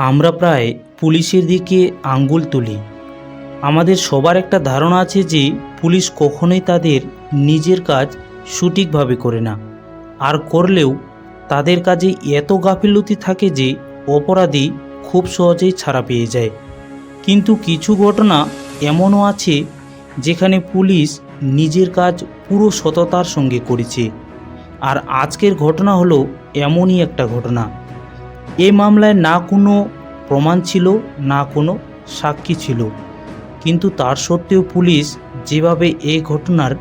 আমরা প্রায় পুলিশের দিকে আঙ্গুল তুলি। আমাদের সবার একটা ধারণা আছে যে পুলিশ কখনোই তাদের নিজের কাজ সঠিকভাবে করে না। আর করলেও তাদের কাজে এত গাফিলতি থাকে যে অপরাধী খুব সহজেই ছাড়া পেয়ে যায়। কিন্তু কিছু ঘটনা এমনও আছে যেখানে পুলিশ নিজের কাজ পুরো সততার সঙ্গে করেছে। আর আজকের ঘটনা হলো এমনই একটা ঘটনা। এই মামলায় না কোনো প্রমাণ ছিল, না কোনো সাক্ষী ছিল। কিন্তু তার সত্ত্বেও পুলিশ যেভাবে এই ঘটনার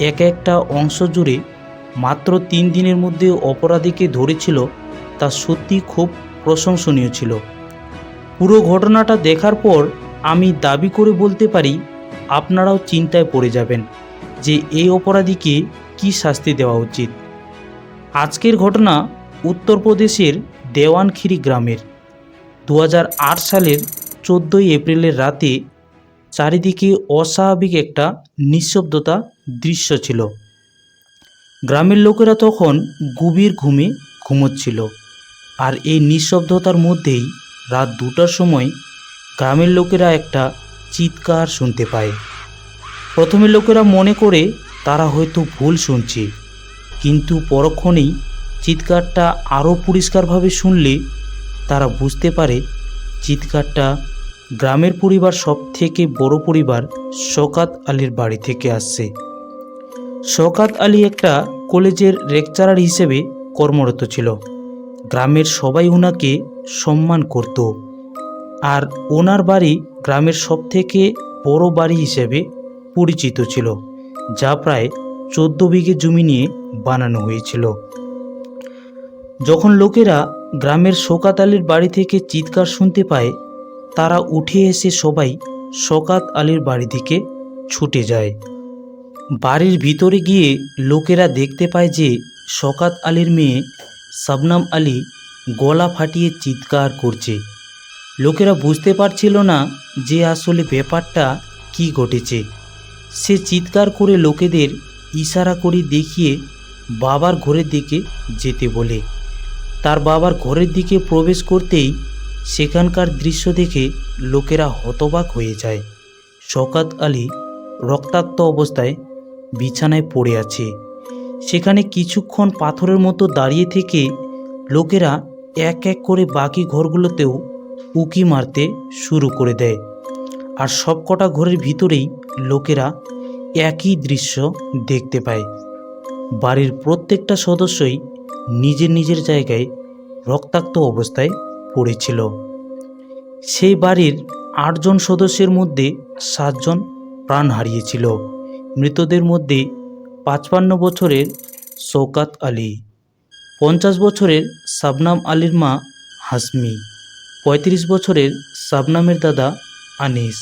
এক একটা অংশ জুড়ে মাত্র তিন দিনের মধ্যে অপরাধীকে ধরেছিল, তা সত্যি খুব প্রশংসনীয় ছিল। পুরো ঘটনাটা দেখার পর আমি দাবি করে বলতে পারি, আপনারাও চিন্তায় পড়ে যাবেন যে এই অপরাধীকে কী শাস্তি দেওয়া উচিত। আজকের ঘটনা উত্তরপ্রদেশের দেওয়ানখিরি গ্রামের। দু হাজার আট সালের চোদ্দোই এপ্রিলের রাতে চারিদিকে অস্বাভাবিক একটা নিঃশব্দতা দৃশ্য ছিল। গ্রামের লোকেরা তখন গভীর ঘুমে ঘুমোচ্ছিল আর এই নিঃশব্দতার মধ্যেই রাত দুটার সময় গ্রামের লোকেরা একটা চিৎকার শুনতে পায়। প্রথমে লোকেরা মনে করে তারা হয়তো ভুল শুনছে, কিন্তু পরক্ষণেই চিৎকারটা আরও পরিষ্কারভাবে শুনলে তারা বুঝতে পারে চিৎকারটা গ্রামের পরিবার সব থেকে বড় পরিবার শকাত আলীর বাড়ি থেকে আসছে। শকাত আলী একটা কলেজের লেকচারার হিসেবে কর্মরত ছিল। গ্রামের সবাই ওনাকে সম্মান করত। আর ওনার বাড়ি গ্রামের সব থেকে বড় বাড়ি হিসেবে পরিচিত ছিল, যা প্রায় চোদ্দ বিঘে জমি নিয়ে বানানো হয়েছিল। যখন লোকেরা গ্রামের শোকাত আলীর বাড়ি থেকে চিৎকার শুনতে পায়, তারা উঠে এসে সবাই শকাত আলীর বাড়ি দিকে ছুটে যায়। বাড়ির ভিতরে গিয়ে লোকেরা দেখতে পায় যে শকাত আলীর মেয়ে শবনম আলী গলা ফাটিয়ে চিৎকার করছে। লোকেরা বুঝতে পারছিল না যে আসলে ব্যাপারটা কি ঘটেছে। সে চিৎকার করে লোকেদের ইশারা করে দেখিয়ে বাবার ঘরের দিকে যেতে বলে। তার বাবার ঘরের দিকে প্রবেশ করতেই সেখানকার দৃশ্য দেখে লোকেরা হতবাক হয়ে যায়। শকাত আলী রক্তাক্ত অবস্থায় বিছানায় পড়ে আছে। সেখানে কিছুক্ষণ পাথরের মতো দাঁড়িয়ে থেকে লোকেরা এক এক করে বাকি ঘরগুলোতেও উকি মারতে শুরু করে দেয়। আর সবকটা ঘরের ভিতরেই লোকেরা একই দৃশ্য দেখতে পায়। বাড়ির প্রত্যেকটা সদস্যই নিজের নিজের জায়গায় রক্তাক্ত অবস্থায় পড়েছিল। সেই বাড়ির আটজন সদস্যের মধ্যে সাতজন প্রাণ হারিয়েছিল। মৃতদের মধ্যে পাঁচপান্ন বছরের শৌকাত আলী, পঞ্চাশ বছরের শাবনাম আলীর মা হাসমি, পঁয়ত্রিশ বছরের শাবনামের দাদা আনিস,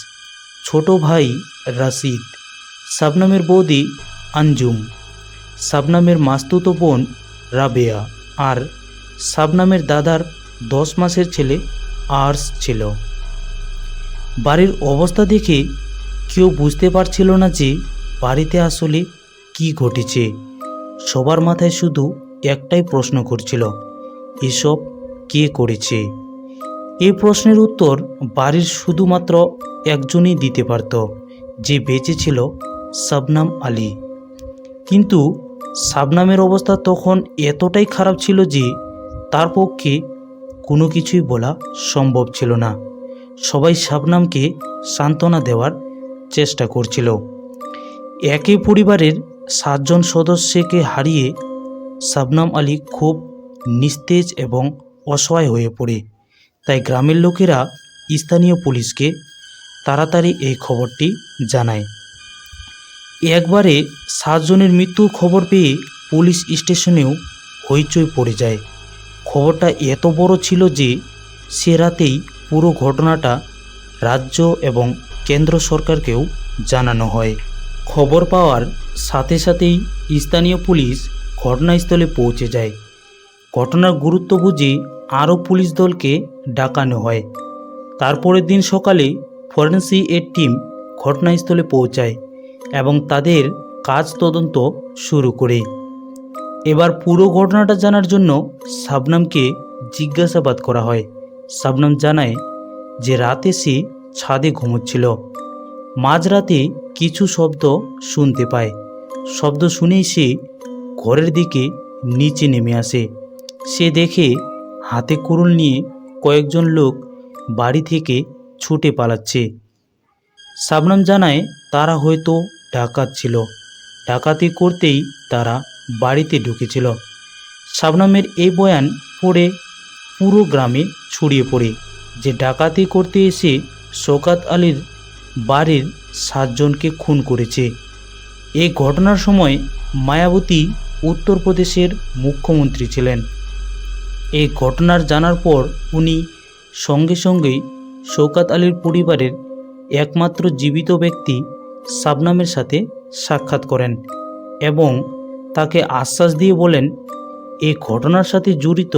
ছোট ভাই রাশিদ শাবনামের বৌদি আঞ্জুম শাবনামের মাস্তুতো বোন রাবেয়া আর শাবনামের দাদার দশ মাসের ছেলে আর্স ছিল। বাড়ির অবস্থা দেখে কেউ বুঝতে পারছিল না যে বাড়িতে আসলে কি ঘটেছে। সবার মাথায় শুধু একটাই প্রশ্ন করছিল এসব কে করেছে? এই প্রশ্নের উত্তর বাড়ির শুধুমাত্র একজনই দিতে পারত, যে বেঁচে ছিল শাবনাম আলী। কিন্তু শাবনামের অবস্থা তখন এতটাই খারাপ ছিল যে তার পক্ষে কোনো কিছুই বলা সম্ভব ছিল না। সবাই শাবনামকে সান্ত্বনা দেওয়ার চেষ্টা করছিল। একই পরিবারের সাতজন সদস্যকে হারিয়ে শাবনাম আলী খুব নিস্তেজ এবং অসহায় হয়ে পড়ে। তাই গ্রামের লোকেরা স্থানীয় পুলিশকে তাড়াতাড়ি এই খবরটি জানায়। একবারে সাতজনের মৃত্যুর খবর পেয়ে পুলিশ স্টেশনেও হইচই পড়ে যায়। খবরটা এত বড় ছিল যে সে রাতেই পুরো ঘটনাটা রাজ্য এবং কেন্দ্র সরকারকেও জানানো হয়। খবর পাওয়ার সাথে সাথেই স্থানীয় পুলিশ ঘটনাস্থলে পৌঁছে যায়। ঘটনার গুরুত্ব বুঝে আরও পুলিশ দলকে ডাকানো হয়। তারপরের দিন সকালে ফরেন্সি এর টিম ঘটনাস্থলে পৌঁছায়। এবং তাদের কাজ তদন্ত শুরু করে। এবার পুরো ঘটনাটা জানার জন্য শাবনামকে জিজ্ঞাসাবাদ করা হয়। শাবনম জানায় যে রাতে সে ছাদে ঘুমোচ্ছিল। মাঝরাতে কিছু শব্দ শুনতে পায়। শব্দ শুনেই সে ঘরের দিকে নিচে নেমে আসে। সে দেখে হাতে কুরুল নিয়ে কয়েকজন লোক বাড়ি থেকে ছুটে পালাচ্ছে। শাবনম জানায় তারা হয়তো ডাকাত ছিল। ডাকাতি করতেই তারা বাড়িতে ঢুকেছিল। শাবনামের এই বয়ান পড়ে পুরো গ্রামে ছড়িয়ে পড়ে, যে ডাকাতি করতে এসে শোকাত আলীর বাড়ির সাতজনকে খুন করেছে। এই ঘটনার সময় মায়াবতী উত্তরপ্রদেশের মুখ্যমন্ত্রী ছিলেন। এই ঘটনার জানার পর উনি সঙ্গে সঙ্গেই শৌকাত আলীর পরিবারের একমাত্র জীবিত ব্যক্তি শাবনামের সাথে সাক্ষাৎ করেন এবং তাকে আশ্বাস দিয়ে বলেন এই ঘটনার সাথে জড়িত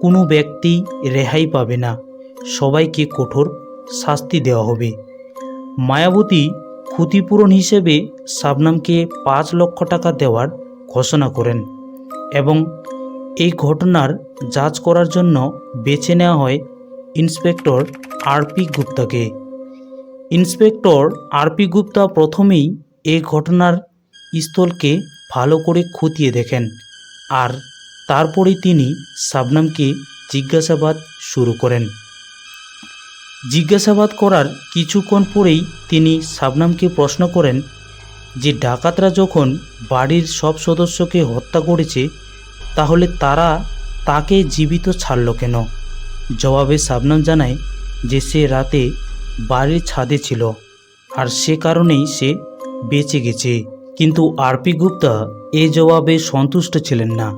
কোনো ব্যক্তি রেহাই পাবে না। সবাইকে কঠোর শাস্তি দেওয়া হবে। মায়াবতী ক্ষতিপূরণ হিসেবে শাবনামকে পাঁচ লক্ষ টাকা দেওয়ার ঘোষণা করেন এবং এই ঘটনার যাচ করার জন্য বেছে নেওয়া হয় ইন্সপেক্টর আরপি গুপ্তাকে। ইন্সপেক্টর আরপি গুপ্তা প্রথমেই এ ঘটনার স্থলকে ভালো করে খতিয়ে দেখেন আর তারপরে তিনি শাবনামকে জিজ্ঞাসাবাদ শুরু করেন। জিজ্ঞাসাবাদ করার কিছুক্ষণ পরেই তিনি শাবনামকে প্রশ্ন করেন যে ডাকাতরা যখন বাড়ির সব সদস্যকে হত্যা করেছে, তাহলে তারা তাকে জীবিত ছাড়ল কেন? জবাবে শাবনাম জানায় যে সে রাতে বাড়ির ছাদে ছিল। আর সে কারণেই সে বেঁচে গেছে। কিন্তু আরপি গুপ্তা এ জবাবে সন্তুষ্ট ছিলেন না।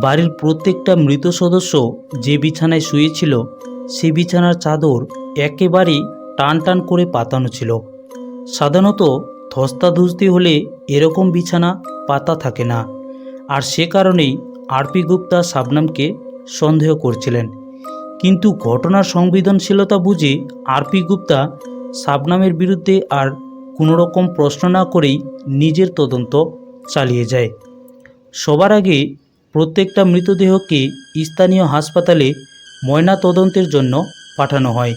বাড়ির প্রত্যেকটা মৃত সদস্য যে বিছানায় শুয়েছিল, সে বিছানার চাদর একেবারেই টান টান করে পাতানো ছিল। সাধারণত ধস্তাধস্তি হলে এরকম বিছানা পাতা থাকে না। আর সে কারণেই আরপি গুপ্তা শাবনামকে সন্দেহ করছিলেন। কিন্তু ঘটনার সংবেদনশীলতা বুঝে আরপি গুপ্তা শাবনামের বিরুদ্ধে আর কোনো রকম প্রশ্ন না করেই নিজের তদন্ত চালিয়ে যায়। সবার আগে প্রত্যেকটা মৃতদেহকে স্থানীয় হাসপাতালে ময়না তদন্তের জন্য পাঠানো হয়।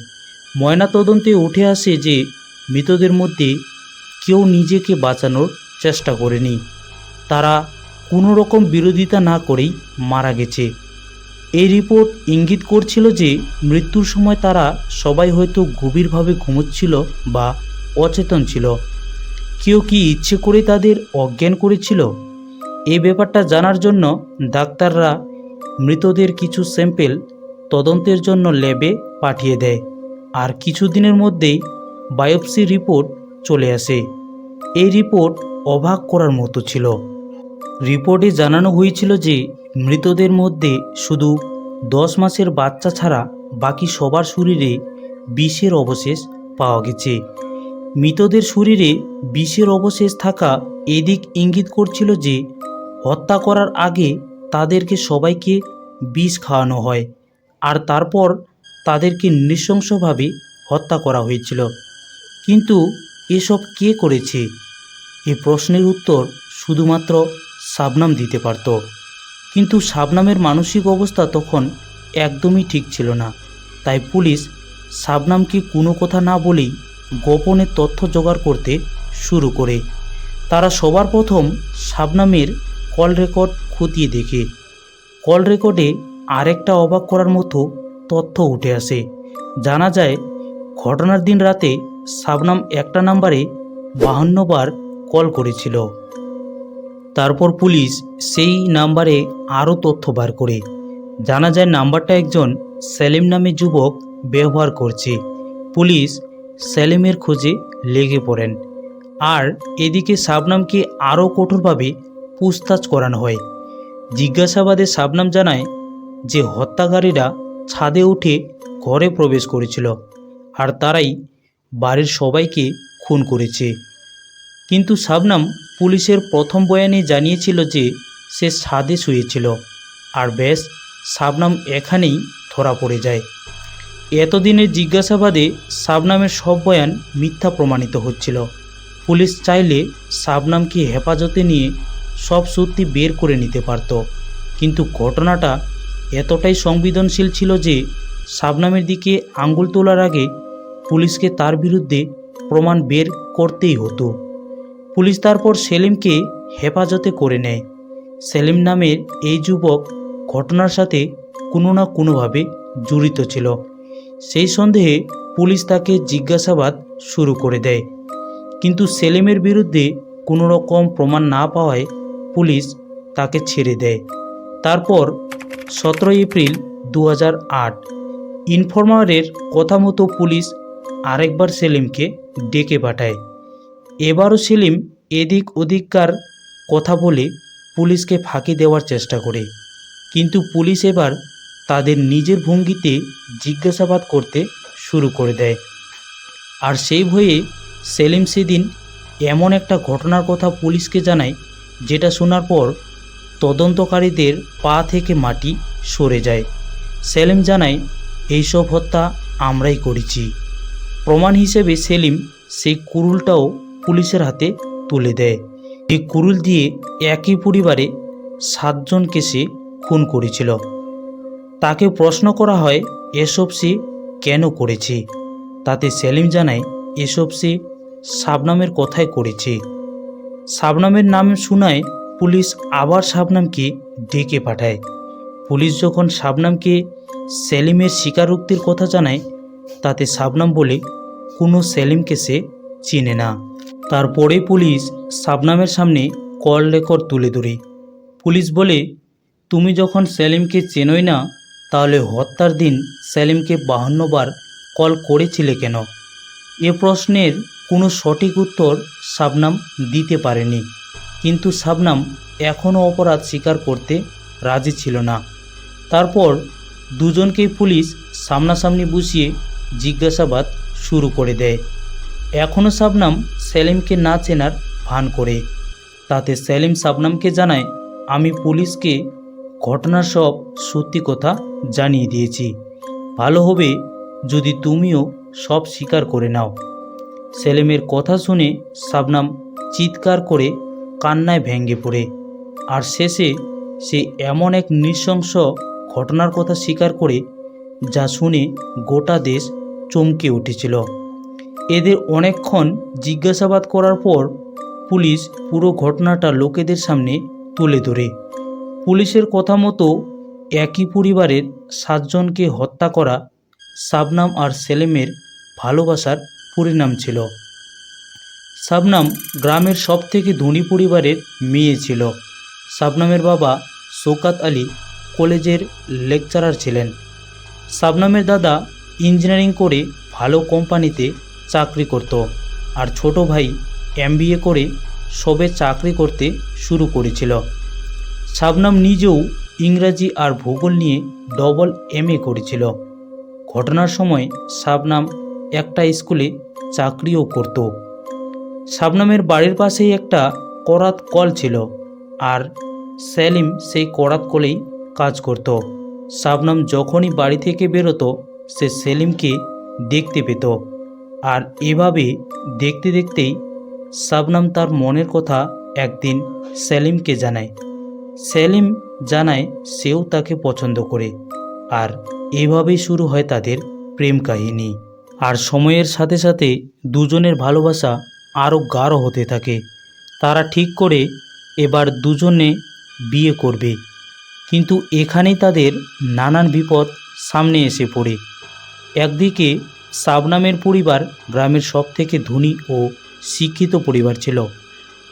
ময়না তদন্তে উঠে আসে যে মৃতদের মধ্যে কেউ নিজেকে বাঁচানোর চেষ্টা করেনি। তারা কোনো রকম বিরোধিতা না করেই মারা গেছে। এই রিপোর্ট ইঙ্গিত করছিল যে মৃত্যুর সময় তারা সবাই হয়তো গভীরভাবে ঘুমোচ্ছিল বা অচেতন ছিল। কেউ কি ইচ্ছে করে তাদের অজ্ঞান করেছিল? এই ব্যাপারটা জানার জন্য ডাক্তাররা মৃতদের কিছু স্যাম্পেল তদন্তের জন্য ল্যাবে পাঠিয়ে দেয়। আর কিছুদিনের মধ্যেই বায়োপসি রিপোর্ট চলে আসে। এই রিপোর্ট অবাক করার মতো ছিল। রিপোর্টে জানানো হয়েছিল যে মৃতদের মধ্যে শুধু দশ মাসের বাচ্চা ছাড়া বাকি সবার শরীরে বিষের অবশেষ পাওয়া গেছে। মৃতদের শরীরে বিষের অবশেষ থাকা এদিক ইঙ্গিত করছিল যে, হত্যা করার আগে তাদেরকে সবাইকে বিষ খাওয়ানো হয় আর তারপর তাদেরকে নৃশংসভাবে হত্যা করা হয়েছিল। কিন্তু এসব কে করেছে? এ প্রশ্নের উত্তর শুধুমাত্র শাবনাম দিতে পারত। কিন্তু শাবনামের মানসিক অবস্থা তখন একদমই ঠিক ছিল না। তাই পুলিশ শাবনামকে কোনো কথা না বলেই গোপনে তথ্য জোগাড় করতে শুরু করে। তারা সবার প্রথম শাবনামের কল রেকর্ড খতিয়ে দেখে। কল রেকর্ডে আরেকটা অবাক করার মতো তথ্য উঠে আসে। জানা যায়, ঘটনার দিন রাতে শাবনাম একটা নাম্বারে বাহান্নবার কল করেছিল। তারপর পুলিশ সেই নাম্বারে আরও তথ্য বার করে। জানা যায় নাম্বারটা একজন সেলিম নামে যুবক ব্যবহার করছে। পুলিশ সেলিমের খোঁজে লেগে পড়েন। আর এদিকে শাবনামকে আরও কঠোরভাবে পুছতাছ করানো হয়। জিজ্ঞাসাবাদে শাবনাম জানায় যে হত্যাকারীরা ছাদে উঠে ঘরে প্রবেশ করেছিল আর তারাই বাড়ির সবাইকে খুন করেছে। কিন্তু শাবনাম পুলিশের প্রথম বয়ানে জানিয়েছিল যে, সে ছাদে শুয়েছিল। আর বেশ, শাবনাম এখানেই ধরা পড়ে যায়। এতদিনের জিজ্ঞাসাবাদে শাবনামের সব বয়ান মিথ্যা প্রমাণিত হচ্ছিল। পুলিশ চাইলে শাবনামকে হেফাজতে নিয়ে সব সত্যি বের করে নিতে পারত। কিন্তু ঘটনাটা এতটাই সংবেদনশীল ছিল যে, শাবনামের দিকে আঙ্গুল তোলার আগে পুলিশকে তার বিরুদ্ধে প্রমাণ বের করতেই হতো। পুলিশ তারপর সেলিমকে হেফাজতে করে নেয়। সেলিম নামের এই যুবক ঘটনার সাথে কোনো না কোনোভাবে জড়িত ছিল। সেই সন্দেহে পুলিশ তাকে জিজ্ঞাসাবাদ শুরু করে দেয়। কিন্তু সেলিমের বিরুদ্ধে কোনো রকম প্রমাণ না পাওয়ায় পুলিশ তাকে ছেড়ে দেয়। তারপর সতেরোই এপ্রিল দু ইনফরমারের কথা মতো পুলিশ আরেকবার সেলিমকে ডেকে পাঠায়। এবারও সেলিম এদিক ওদিককার কথা বলে পুলিশকে ফাঁকি দেওয়ার চেষ্টা করে। কিন্তু পুলিশ এবার তাদের নিজের ভঙ্গিতে জিজ্ঞাসাবাদ করতে শুরু করে দেয়। আর সেই ভয়ে সেলিম সেদিন এমন একটা ঘটনার কথা পুলিশকে জানায়, যেটা শোনার পর তদন্তকারীদের পা থেকে মাটি সরে যায়। সেলিম জানায়, এইসব হত্যা আমরাই করেছি। প্রমাণ হিসেবে সেলিম সেই কুরুলটাও পুলিশের হাতে তুলে দেয়। এই কুরুল দিয়ে একই পরিবারে সাতজনকে সে খুন করেছিল। তাকে প্রশ্ন করা হয়, এসব সে কেন করেছে? তাতে সেলিম জানায়, এসব সে শাবনামের কথাই করেছে। শাবনামের নাম শোনায় পুলিশ আবার শাবনামকে ডেকে পাঠায়। পুলিশ যখন শাবনামকে সেলিমের স্বীকারোক্তির কথা জানায়, তাতে শাবনাম বলে কোনো সেলিমকে সে চিনে না। তারপরে পুলিশ শাবনামের সামনে কল রেকর্ড তুলে ধরে। পুলিশ বলে, তুমি যখন সেলিমকে চেনোই না, তাহলে হত্যার দিন সেলিমকে বাহান্নবার কল করেছিলে কেন? এ প্রশ্নের কোনো সঠিক উত্তর শাবনাম দিতে পারেনি। কিন্তু শাবনাম এখনও অপরাধ স্বীকার করতে রাজি ছিল না। তারপর দুজনকেই পুলিশ সামনাসামনি বসিয়ে জিজ্ঞাসাবাদ শুরু করে দেয়। এখনও শাবনাম সেলিমকে না চেনার ভান করে। তাতে সেলিম শাবনামকে জানায়, আমি পুলিশকে ঘটনার সব সত্যি কথা জানিয়ে দিয়েছি। ভালো হবে যদি তুমিও সব স্বীকার করে নাও। সেলিমের কথা শুনে শাবনাম চিৎকার করে কান্নায় ভেঙে পড়ে। আর শেষে সে এমন এক নৃশংস ঘটনার কথা স্বীকার করে, যা শুনে গোটা দেশ চমকে উঠেছিল। এদের অনেকক্ষণ জিজ্ঞাসাবাদ করার পর পুলিশ পুরো ঘটনাটা লোকেদের সামনে তুলে ধরে। পুলিশের কথা মতো একই পরিবারের সাতজনকে হত্যা করা শাবনাম আর সেলেমের ভালোবাসার পরিণাম ছিল। শাবনাম গ্রামের সব থেকে ধনী পরিবারের মেয়ে ছিল। শাবনামের বাবা শৌকাত আলী কলেজের লেকচারার ছিলেন। শাবনামের দাদা ইঞ্জিনিয়ারিং করে ভালো কোম্পানিতে চাকরি করত। আর ছোট ভাই এমবিএ করে সবে চাকরি করতে শুরু করেছিল। শাবনাম নিজেও ইংরাজি আর ভূগোল নিয়ে ডবল এমএ করেছিল। ঘটনার সময় শাবনাম একটা স্কুলে চাকরিও করত। শাবনামের বাড়ির পাশেই একটা করাত কল ছিল আর সেলিম সেই করাত কলেই কাজ করত। শাবনাম যখনই বাড়ি থেকে বেরোতো, সে সেলিমকে দেখতে পেত। আর এভাবে দেখতে দেখতেই শাবনাম তার মনের কথা একদিন সেলিমকে জানায়। সেলিম জানায় সেও তাকে পছন্দ করে আর এভাবেই শুরু হয় তাদের প্রেম কাহিনী। আর সময়ের সাথে সাথে দুজনের ভালোবাসা আরও গাঢ় হতে থাকে। তারা ঠিক করে এবার দুজনে বিয়ে করবে। কিন্তু এখানেই তাদের নানান বিপদ সামনে এসে পড়ে। একদিকে শাবনামের পরিবার গ্রামের সবথেকে ধনী ও শিক্ষিত পরিবার ছিল।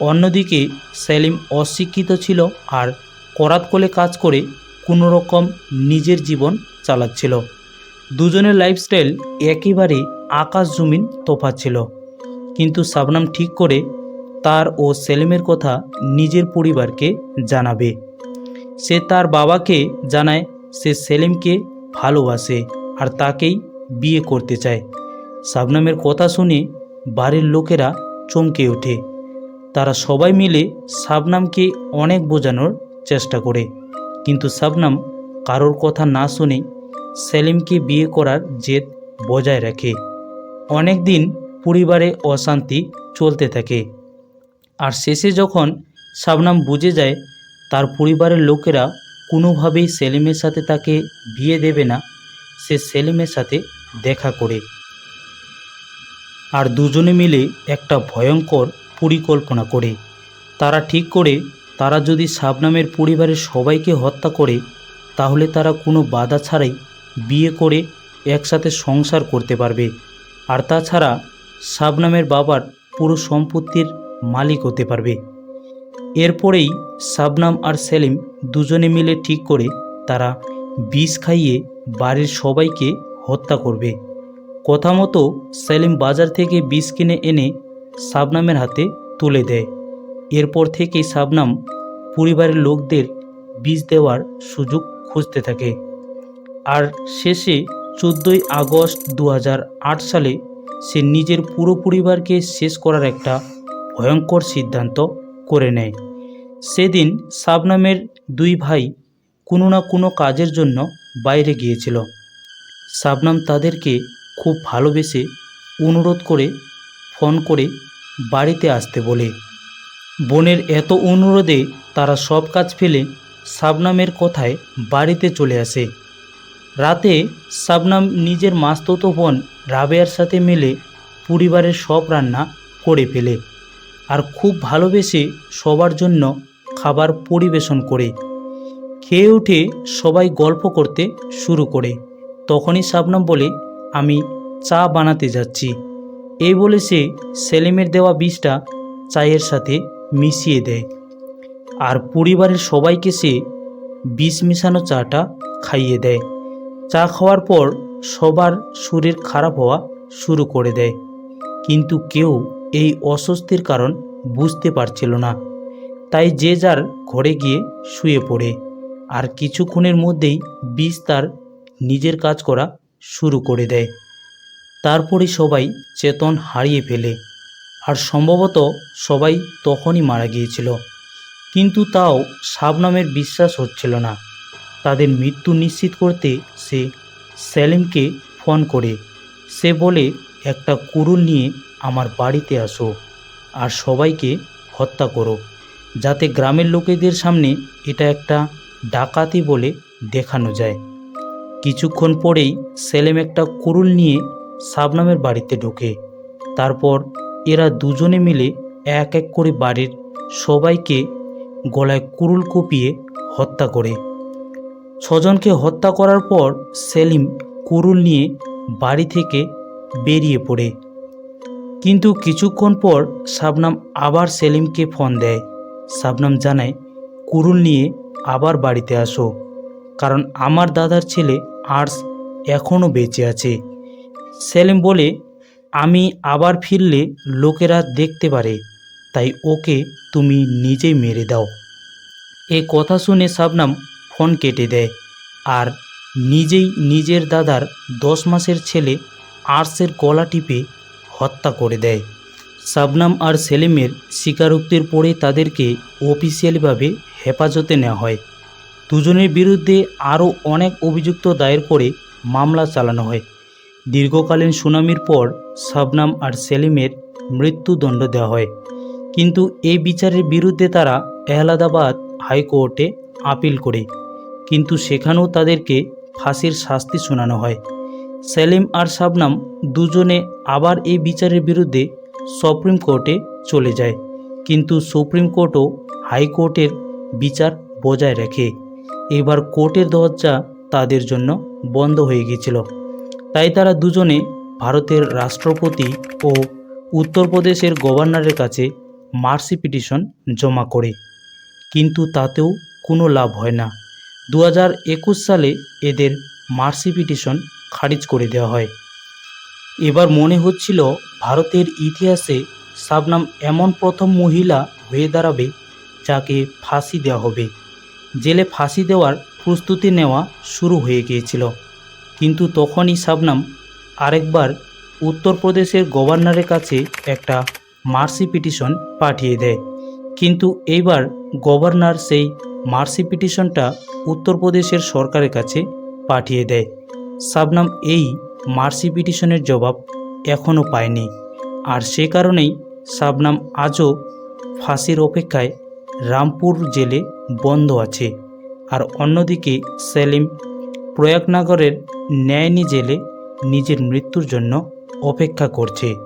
অন্যদিকে সেলিম অশিক্ষিত ছিল আর করাত কোলে কাজ করে কোনো রকম নিজের জীবন চালাচ্ছিল। দুজনের লাইফস্টাইল একেবারে আকাশ জমিন তোফাত ছিল। কিন্তু শাবনাম ঠিক করে তার ও সেলিমের কথা নিজের পরিবারকে জানাবে। সে তার বাবাকে জানায় সে সেলিমকে ভালোবাসে আর তাকেই বিয়ে করতে চায়। শাবনামের কথা শুনে বাড়ির লোকেরা চমকে ওঠে। তারা সবাই মিলে শাবনামকে অনেক বোঝানোর চেষ্টা করে। কিন্তু শাবনাম কারোর কথা না শুনে সেলিমকে বিয়ে করার জেদ বজায় রাখে। অনেক দিন পরিবারে অশান্তি চলতে থাকে। আর শেষে যখন শাবনাম বুঝে যায়, তার পরিবারের লোকেরা কোনোভাবেই সেলিমের সাথে তাকে বিয়ে দেবে না, সে সেলিমের সাথে দেখা করে। আর দুজনে মিলে একটা ভয়ঙ্কর পরিকল্পনা করে। তারা ঠিক করে, তারা যদি শাবনামের পরিবারের সবাইকে হত্যা করে, তাহলে তারা কোনো বাধা ছাড়াই বিয়ে করে একসাথে সংসার করতে পারবে। আর তাছাড়া শাবনামের বাবার পুরো সম্পত্তির মালিক হতে পারবে। এরপরেই শাবনাম আর সেলিম দুজনে মিলে ঠিক করে তারা বিষ খাইয়ে বাড়ির সবাইকে হত্যা করবে। কথা মতো সেলিম বাজার থেকে বিষ কিনে এনে শাবনামের হাতে তুলে দেয়। এরপর থেকেই শাবনাম পরিবারের লোকদের বিষ দেওয়ার সুযোগ খুঁজতে থাকে। আর শেষে চোদ্দোই আগস্ট দু হাজার আট সালে সে নিজের পুরো পরিবারকে শেষ করার একটা ভয়ঙ্কর সিদ্ধান্ত করে নেয়। সেদিন শাবনামের দুই ভাই কোনো না কোনো কাজের জন্য বাইরে গিয়েছিল। শাবনাম তাদেরকে খুব ভালোবেসে অনুরোধ করে, ফোন করে বাড়িতে আসতে বলে। বোনের এত অনুরোধে তারা সব কাজ ফেলে শাবনামের কথায় বাড়িতে চলে আসে। রাতে শাবনাম নিজের মাস্ততো বোন রাবেয়ার সাথে মিলে পরিবারের সব রান্না করে ফেলে আর খুব ভালোবেসে সবার জন্য খাবার পরিবেশন করে। খেয়ে উঠে সবাই গল্প করতে শুরু করে। তখনই শাবনাম বলে, আমি চা বানাতে যাচ্ছি। এই বলে সে সেলিমের দেওয়া বীজটা চায়ের সাথে মিশিয়ে দেয়। আর পরিবারের সবাইকে সে বিষ মিশানো চাটা খাইয়ে দেয়। চা খাওয়ার পর সবার শরীর খারাপ হওয়া শুরু করে দেয়। কিন্তু কেউ এই অস্বস্তির কারণ বুঝতে পারছিল না। তাই যে যার ঘরে গিয়ে শুয়ে পড়ে। আর কিছুক্ষণের মধ্যেই বিষ তার নিজের কাজ করা শুরু করে দেয়। তারপরে সবাই চেতন হারিয়ে ফেলে। আর সম্ভবত সবাই তখনই মারা গিয়েছিল। কিন্তু তাও শাবনামের বিশ্বাস হচ্ছিল না। তাদের মৃত্যু নিশ্চিত করতে সে সেলিমকে ফোন করে। সে বলে, একটা কুরুল নিয়ে আমার বাড়িতে আসো আর সবাইকে হত্যা করো। যাতে গ্রামের লোকেদের সামনে এটা একটা ডাকাতি বলে দেখানো যায়। কিছুক্ষণ পরেই সেলেম একটা কুরুল নিয়ে শাবনামের বাড়িতে ঢোকে। তারপর এরা দুজনে মিলে এক এক করে বাড়ির সবাইকে গলায় কুরুল কুপিয়ে হত্যা করে। ছজনকে হত্যা করার পর সেলিম কুরুল নিয়ে বাড়ি থেকে বেরিয়ে পড়ে। কিন্তু কিছুক্ষণ পর শাবনাম আবার সেলিমকে ফোন দেয়। শাবনাম জানায়, কুরুল নিয়ে আবার বাড়িতে আসো। কারণ আমার দাদার ছেলে আর্টস এখনও বেঁচে আছে। সেলিম বলে, আমি আবার ফিরলে লোকেরা দেখতে পারে, তাই ওকে তুমি নিজেই মেরে দাও। এ কথা শুনে শাবনাম ফোন কেটে দেয় আর নিজেই নিজের দাদার দশ মাসের ছেলে আর্সের গলা টিপে হত্যা করে দেয়। শাবনাম আর সেলিমের স্বীকারোক্তির পরে তাদেরকে অফিসিয়ালিভাবে হেফাজতে নেওয়া হয়। দুজনের বিরুদ্ধে আরও অনেক অভিযুক্ত দায়ের করে মামলা চালানো হয়। দীর্ঘকালীন সুনামির পর শাবনাম আর সেলিমের মৃত্যুদণ্ড দেওয়া হয়। কিন্তু এই বিচারের বিরুদ্ধে তারা এহলাদাবাদ হাইকোর্টে আপিল করে। কিন্তু সেখানেও তাদেরকে ফাঁসির শাস্তি শোনানো হয়। সেলিম আর শাবনাম দুজনে আবার এই বিচারের বিরুদ্ধে সুপ্রিম কোর্টে চলে যায়। কিন্তু সুপ্রিম কোর্টও হাইকোর্টের বিচার বজায় রাখে। এবার কোর্টের দরজা তাদের জন্য বন্ধ হয়ে গিয়েছিল। তাই তারা দুজনে ভারতের রাষ্ট্রপতি ও উত্তরপ্রদেশের গভর্নরের কাছে মার্সি পিটিশন জমা করে। কিন্তু তাতেও কোনো লাভ হয় না। দু হাজার একুশ সালে এদের মার্সি পিটিশন খারিজ করে দেওয়া হয়। এবার মনে হচ্ছিল ভারতের ইতিহাসে শাবনাম এমন প্রথম মহিলা হয়ে দাঁড়াবে যাকে ফাঁসি দেওয়া হবে। জেলে ফাঁসি দেওয়ার প্রস্তুতি নেওয়া শুরু হয়ে গিয়েছিল। কিন্তু তখনই শাবনাম আরেকবার উত্তরপ্রদেশের গভর্নরের কাছে একটা মার্সি পিটিশন পাঠিয়ে দেয়। কিন্তু এইবার গভর্নর সেই মার্সি পিটিশনটা উত্তরপ্রদেশের সরকারের কাছে পাঠিয়ে দেয়। শাবনাম এই মার্সি পিটিশনের জবাব এখনও পায়নি। আর সে কারণেই শাবনাম আজও ফাঁসির অপেক্ষায় রামপুর জেলে বন্ধ আছে। আর অন্যদিকে সেলিম প্রয়াগনগরের ন্যায়নি জেলে নিজের মৃত্যুর জন্য অপেক্ষা করছে।